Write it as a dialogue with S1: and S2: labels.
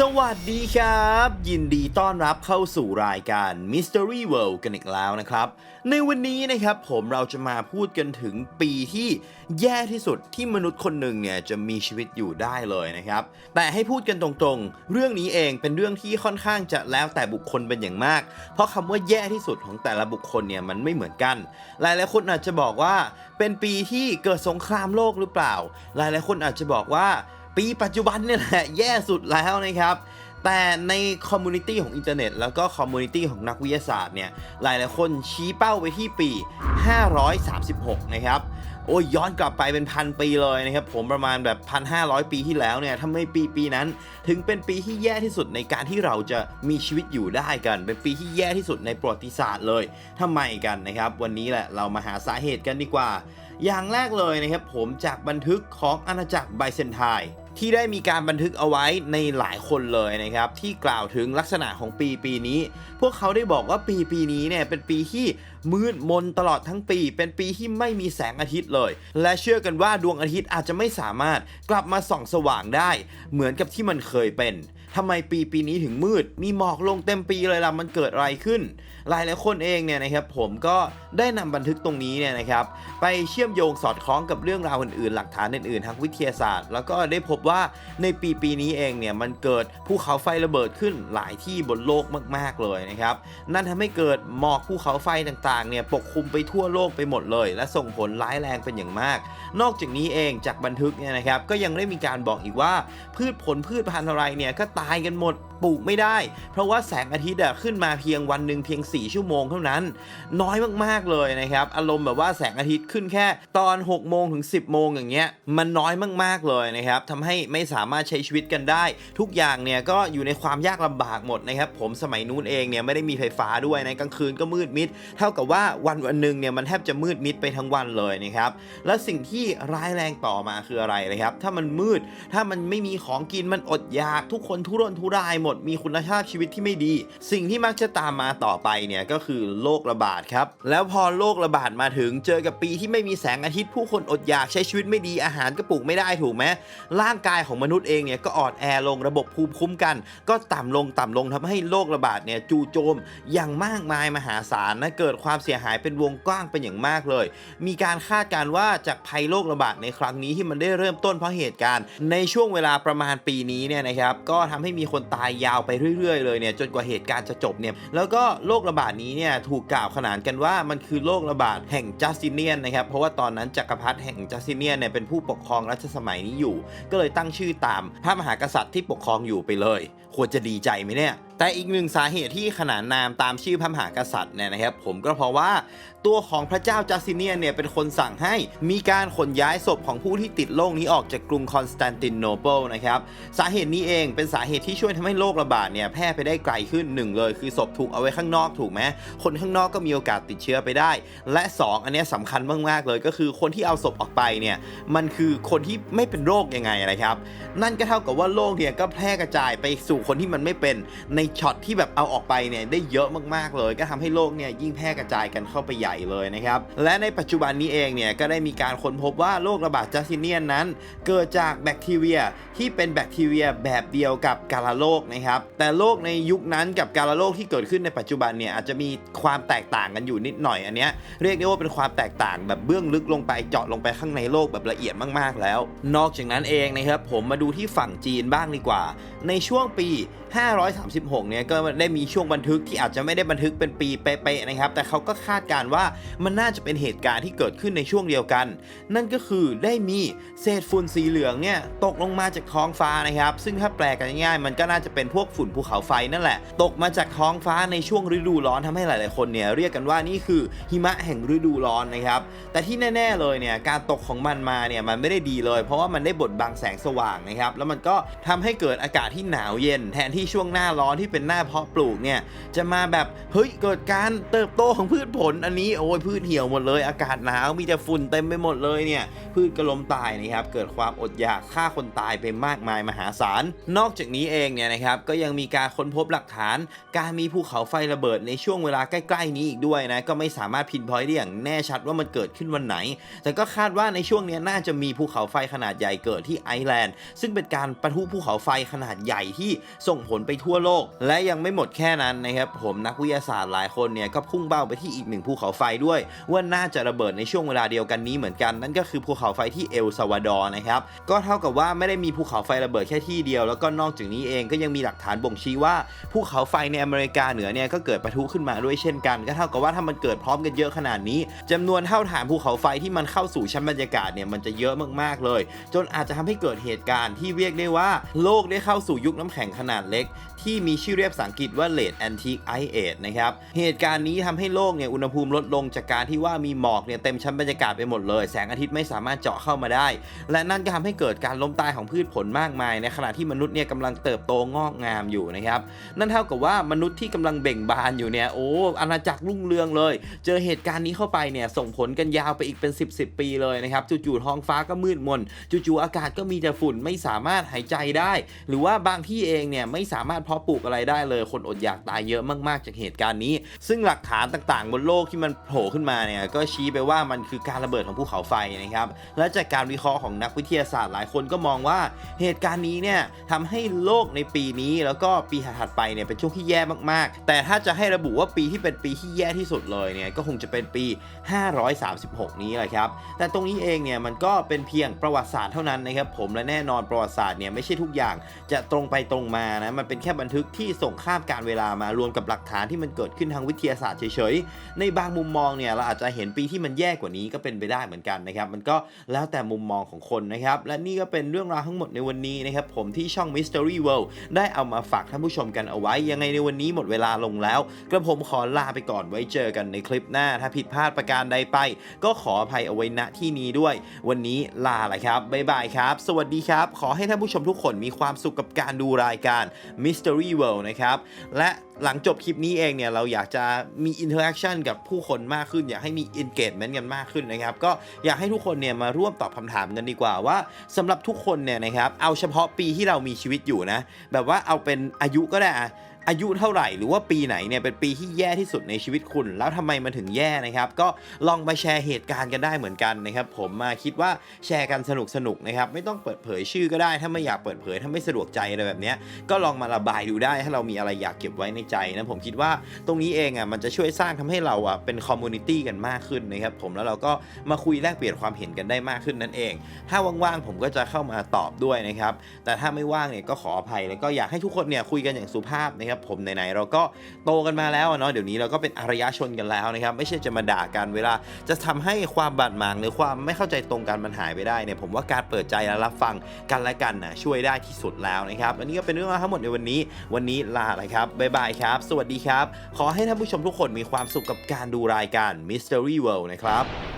S1: สวัสดีครับ ยินดีต้อนรับเข้าสู่รายการ Mystery World กันอีกแล้วนะครับ ในวันนี้นะครับผมเราจะมาพูดกันถึงปีที่แย่ที่สุดที่มนุษย์คนหนึ่งเนี่ยจะมีชีวิตอยู่ได้เลยนะครับ แต่ให้พูดกันตรงๆ เรื่องนี้เองเป็นเรื่องที่ค่อนข้างจะแล้วแต่บุคคลเป็นอย่างมาก เพราะคำว่าแย่ที่สุดของแต่ละบุคคลเนี่ยมันไม่เหมือนกัน หลายๆคนอาจจะบอกว่า เป็นปีที่เกิดสงครามโลกหรือเปล่า หลายๆคนอาจจะบอกว่า ปีปัจจุบันเนี่ยแหละแย่สุดแล้วนะครับแต่ในคอมมูนิตี้ของอินเทอร์เน็ตแล้วก็คอมมูนิตี้ของนักวิทยาศาสตร์เนี่ยหลายหลายคนชี้เป้าไปที่ปี 536 นะครับ โอ้ยย้อนกลับไปเป็นพันปีเลยนะครับ ผมประมาณแบบ 1,500 ปีที่แล้วเนี่ยทำไมปีปีนั้น ถึงเป็นปีที่แย่ที่สุดในการที่เราจะมีชีวิตอยู่ได้กัน เป็นปีที่แย่ที่สุดในประวัติศาสตร์เลยทำไมกันนะครับ วันนี้แหละเรามาหาสาเหตุกันดีกว่า อย่างแรกเลยนะครับผมจากบันทึกของอาณาจักรไบเซนไทน์ ที่ได้มีการบันทึกเอาไว้ในหลายคนเลยนะครับ ที่กล่าวถึงลักษณะของปีปีนี้ พวกเขาได้บอกว่าปีปีนี้เนี่ยเป็นปีที่มืดมนตลอดทั้งปี เป็นปีที่ไม่มีแสงอาทิตย์เลย และเชื่อกันว่าดวงอาทิตย์อาจจะไม่สามารถกลับมาส่องสว่างได้ เหมือนกับที่มันเคยเป็นทำไมปีปีนี้ถึงมืด มีหมอกลงเต็มปีเลยล่ะมันเกิดอะไรขึ้น หลายหลายคนเองเนี่ยนะครับผมก็ได้นำบันทึกตรงนี้เนี่ยนะครับ ไปเชื่อมโยงสอดคล้องกับเรื่องราวอื่นๆ หลักฐานอื่นๆทางวิทยาศาสตร์ แล้วก็ได้พบว่าในปีปีนี้เองเนี่ยมันเกิดภูเขาไฟระเบิดขึ้นหลายที่บนโลกมาก ๆ เลยนะครับ นั่นทำให้เกิดหมอกภูเขาไฟต่างๆเนี่ยปกคลุมไปทั่วโลกไปหมดเลย และส่งผลร้ายแรงเป็นอย่างมาก นอกจากนี้เองจากบันทึกเนี่ยนะครับก็ยังได้มีการบอกอีกว่า พืชผลพืชพันธุ์อะไรเนี่ยก็ตายกันหมดปลูกไม่ได้ เพราะว่าแสงอาทิตย์อะขึ้นมาเพียงวันหนึ่งเพียง 4 ชั่วโมงเท่านั้น น้อยมากๆเลยนะครับอารมณ์แบบว่าแสงอาทิตย์ขึ้นแค่ตอน6โมงถึง 10 โมงอย่างเงี้ยมันน้อยมากๆเลยนะครับทำให้ไม่สามารถใช้ชีวิตกันได้ ทุกอย่างเนี่ยก็อยู่ในความยากลำบากหมดนะครับผมสมัยนู้นเองเนี่ยไม่ได้มีไฟฟ้าด้วยในะกลางคืนก็มืดมิด เท่ากับว่าวันวันหนึ่งเนี่ยมันแทบจะมืดมิดไปทั้งวันเลยนะครับและสิ่งที่ร้ายแรงต่อมาคืออะไรนะครับ ถ้ามันมืดถ้ามันไม่มีของกินมันอดอยาก ทุกคนทุรนทุรายหมดมีคุณภาพชีวิตที่ไม่ดี สิ่งที่มักจะตามมาต่อไปเนี่ยก็คือโรคระบาดครับแล้วพอโรคระบาดมาถึงเจอกับปีที่ไม่มีแสงอาทิตย์ผู้คนอดอยากใช้ชีวิตไม่ดีอาหารก็ปลูกไม่ได้ถูกไหมร่างกายของมนุษย์เองเนี่ยก็อ่อนแอลงระบบภูมิคุ้มกัน ก็ต่ำลงต่ำลงทำให้โรคระบาดเนี่ยจู่โจมอย่างมากมายมหาศาลนะเกิดความเสียหายเป็นวงกว้างเป็นอย่างมากเลย มีการคาดการว่าจากภัยโรคระบาดในครั้งนี้ที่มันได้เริ่มต้นเพราะเหตุการณ์ ในช่วงเวลาประมาณปีนี้เนี่ยนะครับก็ทำให้มีคนตายยาวไปเรื่อย ๆ เลยเนี่ยจนกว่าเหตุการณ์จะจบเนี่ยแล้วก็โรคระบาดนี้เนี่ยถูกกล่าวขนานกันว่ามันคือโรคระบาดแห่งจัสติเนียนนะครับเพราะว่าตอนนั้นจักรพรรดิแห่งจัสติเนียนเนี่ยเป็นผู้ปกครองรัชสมัยนี้อยู่ ก็เลยตั้งชื่อตามพระมหากษัตริย์ที่ปกครองอยู่ไปเลย ควรจะดีใจไหมเนี่ย แต่อีกหนึ่งสาเหตุที่ขนานนามตามชื่อพระมหากษัตริย์เนี่ยนะครับ ผมก็เพราะว่าตัวของพระเจ้าจัสติเนียเนี่ยเป็นคนสั่งให้มีการขนย้ายศพของผู้ที่ติดโรคนี้ออกจากกรุงคอนสแตนติโนเปิลนะครับ สาเหตุนี้เองเป็นสาเหตุที่ช่วยทำให้โรคระบาดเนี่ยแพร่ไปได้ไกลขึ้นหนึ่งเลย คือศพถูกเอาไว้ข้างนอกถูกไหมคนข้างนอกก็มีโอกาสติดเชื้อไปได้ และ 2 อันนี้ยสำคัญมากๆเลยก็คือคนที่เอาศพออกไปเนี่ยมันคือคนที่ไม่เป็นโรคยังไงนะครับ นั่นก็เท่ากับว่าโรคเนี่ยก็แพร่กระจายไปสู่คนที่มันไม่เป็นในช็อตที่แบบเอาออกไปเนี่ยได้เยอะมากๆเลย ก็ทำให้โรคเนี่ยยิ่งแพร่กระจายกันเข้าไปใหญ่เลยนะครับ และในปัจจุบันนี้เองเนี่ยก็ได้มีการค้นพบว่าโรคระบาดจัสติเนียนนั้น เกิดจากแบคทีเรียที่เป็นแบคทีเรียแบบเดียวกับกาฬโรคนะครับ แต่โรคในยุคนั้นกับกาฬโรคที่เกิดขึ้นในปัจจุบันเนี่ยอาจจะมีความแตกต่างกันอยู่นิดหน่อยอันเนี้ยเรียกได้ว่าเป็นความแตกต่างแบบเบื้องลึกลงไปเจาะลงไปข้างในโลกแบบละเอียดมากๆแล้ว นอกจากนั้นเองนะครับผมมาดูที่ฝั่งจีนบ้างดีกว่า ในช่วงปี 536 เนี่ยก็ได้มีช่วงบันทึกที่อาจจะไม่ได้บันทึกเป็นปีเป๊ะๆนะครับ แต่เขาก็คาดการณ์ว่ามันน่าจะเป็นเหตุการณ์ที่เกิดขึ้นในช่วงเดียวกัน นั่นก็คือได้มีเศษฝุ่นสีเหลืองเนี่ยตกลงมาจากท้องฟ้านะครับ ซึ่งถ้าแปลกันง่ายๆมันก็น่าจะเป็นพวกฝุ่นภูเขาไฟนั่นแหละ ตกมาจากท้องฟ้าในช่วงฤดูร้อนทำให้หลาย ๆ คนเนี่ยเรียกกันว่านี่คือหิมะแห่งฤดูร้อนนะครับ แต่ที่แน่ ๆ เลยเนี่ยการตกของมันมาเนี่ยมันไม่ได้ดีเลย เพราะว่ามันได้บดบังแสงสว่างนะครับ แล้วมันก็ทำให้เกิดอากาศที่หนาวเย็นแทนที่ช่วงหน้าร้อนที่เป็นหน้าเพาะปลูกเนี่ย จะมาแบบเฮ้ยเกิดการเติบโตของพืชผลอันนี้โอ้ยพืชเหี่ยวหมดเลย อากาศหนาวมีแต่ฝุ่นเต็มไปหมดเลยเนี่ยพืชก็ล้มตายนะครับเกิดความอดอยากฆ่าคนตายไปมากมายมหาศาล นอกจากนี้เองเนี่ยนะครับก็ยังมีการค้นพบหลักฐาน การมีภูเขาไฟระเบิดในช่วงเวลาใกล้ ๆ นี้อีกด้วยนะก็ไม่สามารถพินพอยได้อย่างแน่ชัดว่ามันเกิดขึ้นวันไหน แต่ก็คาดว่าในช่วงนี้น่าจะมีภูเขาไฟขนาดใหญ่เกิดที่ไอร์แลนด์ ซึ่งเป็นการปะทุภูเขาไฟขนาดใหญ่ที่ส่งผลไปทั่วโลก และยังไม่หมดแค่นั้นนะครับผมนักวิทยาศาสตร์หลายคนเนี่ยก็พุ่งเป้าไปที่อีกหนึ่งภูเขาไฟด้วย ว่าน่าจะระเบิดในช่วงเวลาเดียวกันนี้เหมือนกัน นั่นก็คือภูเขาไฟที่เอลซาวาดอร์นะครับก็เท่ากับว่าไม่ได้มีภูเขาไฟระเบิดแค่ที่เดียว แล้วก็นอกจากนี้เองก็ยังมีหลักฐานบ่งชี้ว่าภูเขาไฟในอเมริกาเหนือเนี่ยก็เกิดปะทุขึ้นมาด้วยเช่นกัน ก็เท่ากับว่าถ้ามันเกิดพร้อมกันเยอะขนาดนี้จำนวนเท่าฐานภูเขาไฟที่มันเข้าสู่ชั้นบรรยากาศเนี่ยมันจะเยอะมากๆเลย จนอาจจะทำให้เกิดเหตุการณ์ที่เรียกได้ว่า โลกได้เข้าสู่ยุคน้ำแข็งขนาดเล็กที่มีชื่อเรียกภาษาอังกฤษว่า Late Antique Ice Age นะครับ เหตุการณ์นี้ทำให้โลกเนี่ยอุณหภูมิลดลงจากการที่ว่ามีหมอกเนี่ยเต็มชั้นบรรยากาศไปหมดเลย แสงอาทิตย์ไม่สามารถเจาะเข้ามาได้ และนั่นก็ทำให้เกิดการล้มตายของพืชผลมากมาย ในขณะที่มนุษย์เนี่ยกำลังเติบโตงอกงามอยู่นะครับ นั่นเท่ากับว่ามนุษย์ที่กำลังเบ่งบานอยู่เนี่ยโอ้อาณาจักรรุ่งเรืองเลย เจอเหตุการณ์นี้เข้าไปเนี่ยส่งผลกันยาวไปอีกเป็น 10บสปีเลยนะครับจู่ๆท้องฟ้าก็มืดมนจู่ๆอากาศก็มีแต่ฝุ่นไม่สามารถหายใจได้ หรือว่าบางที่เองเนี่ยไม่สามารถเพาะปลูกอะไรได้เลย คนอดอยากตายเยอะมากๆ จากเหตุการณ์นี้ ซึ่งหลักฐานต่างๆ บนโลกที่มันโผล่ขึ้นมาเนี่ยก็ชี้ไปว่ามันคือการระเบิดของภูเขาไฟนะครับและจากการวิเคราะห์ของนักวิทยาศาสตร์หลายคนก็มองว่าเหตุการณ์นี้เนี่ยทำให้โลกในปีนี้แล้วก็ปีถัดไปเนี่ยเป็นช่วงที่แย่มากๆ แต่ถ้าจะให้ระบุว่าปีที่เป็นปีที่แย่ที่สุดเลยเนี่ยก็คงจะเป็นปี 536 นี้แหละครับแต่ตรงนี้เองเนี่ยมันก็เป็นเพียงประวัติศาสตร์เท่านั้นนะครับผมและแน่นอนประวัติศาสตร์เนี่ยไม่ใช่ทุกอย่างจะตรงไปตรงมานะมันเป็นแค่บันทึกที่ส่งข้ามการเวลามารวมกับหลักฐานที่มันเกิดขึ้นทางวิทยาศาสตร์เฉยๆ ในบางมุมมองเนี่ยเราอาจจะเห็นปีที่มันแย่กว่านี้ก็เป็นไปได้เหมือนกันนะครับมันก็แล้วแต่มุมมองของคนนะครับและนี่ก็เป็นเรื่องราวทั้งหมดในวันนี้นะครับผมที่ช่อง Mystery World ได้เอามาฝากท่านผู้ชมกันเอาไว้ ยังไงในวันนี้หมดเวลาลงแล้ว กระผมขอลาไปก่อนไว้เจอกันในคลิปหน้า ถ้าผิดพลาดประการใดไป ก็ขออภัยเอาไว้ณที่นี้ด้วย วันนี้ลาเละครับบ๊ายบายครับ สวัสดีครับ ขอให้ท่านผู้ชมทุกคนมีความสุขกับการดูรายการ Mystery World นะครับ และหลังจบคลิปนี้เองเนี่ย เราอยากจะมีอินเทอร์แอคชั่นกับผู้คนมากขึ้น อยากให้มีอินเกจเมนต์กันมากขึ้นนะครับ ก็อยากให้ทุกคนเนี่ยมาร่วมตอบคำถามกันดีกว่าว่าสำหรับทุกคนเนี่ยนะครับ เอาเฉพาะปีที่เรามีชีวิตอยู่นะ แบบว่าเอาเป็นอายุก็ได้อะ อายุเท่าไหร่ หรือว่าปีไหนเนี่ยเป็นปีที่แย่ที่สุดในชีวิตคุณ แล้วทำไมมันถึงแย่นะครับ ก็ลองมาแชร์เหตุการณ์กันได้เหมือนกันนะครับผมมาคิดว่าแชร์กันสนุกสนุกนะครับไม่ต้องเปิดเผยชื่อก็ได้ ถ้าไม่อยากเปิดเผยถ้าไม่สะดวกใจอะไรแบบนี้ก็ลองมาระบายดูได้ ถ้าเรามีอะไรอยากเก็บไว้ในใจนะผมคิดว่าตรงนี้เองอะมันจะช่วยสร้างทำให้เราอะเป็นคอมมูนิตี้กันมากขึ้นนะครับผมแล้วเราก็มาคุยแลกเปลี่ยนความเห็นกันได้มากขึ้นนั่นเอง ถ้าว่างๆผมก็จะเข้ามาตอบด้วยนะครับแต่ถ้าไม่ว่างเนี่ยก็ขออภัยแล้วก็อยากให้ทุกคนเนี่ยคุยกันอย่างสุภาพนะครับผมไหนๆเราก็โตกันมาแล้วเนาะเดี๋ยวนี้เราก็เป็นอารยชนกันแล้วนะครับ ไม่ใช่จะมาด่ากันเวลา จะทำให้ความบาดหมางหรือความไม่เข้าใจตรงกันมันหายไปได้เนี่ยผมว่าการเปิดใจและรับฟังกันและกันนะช่วยได้ที่สุดแล้วนะครับอันนี้ก็เป็นเรื่องราวทั้งหมดในวันนี้ วันนี้ลาเลยครับบ๊ายบายครับ สวัสดีครับ ขอให้ท่านผู้ชมทุกคนมีความสุขกับการดูรายการ Mystery World นะครับ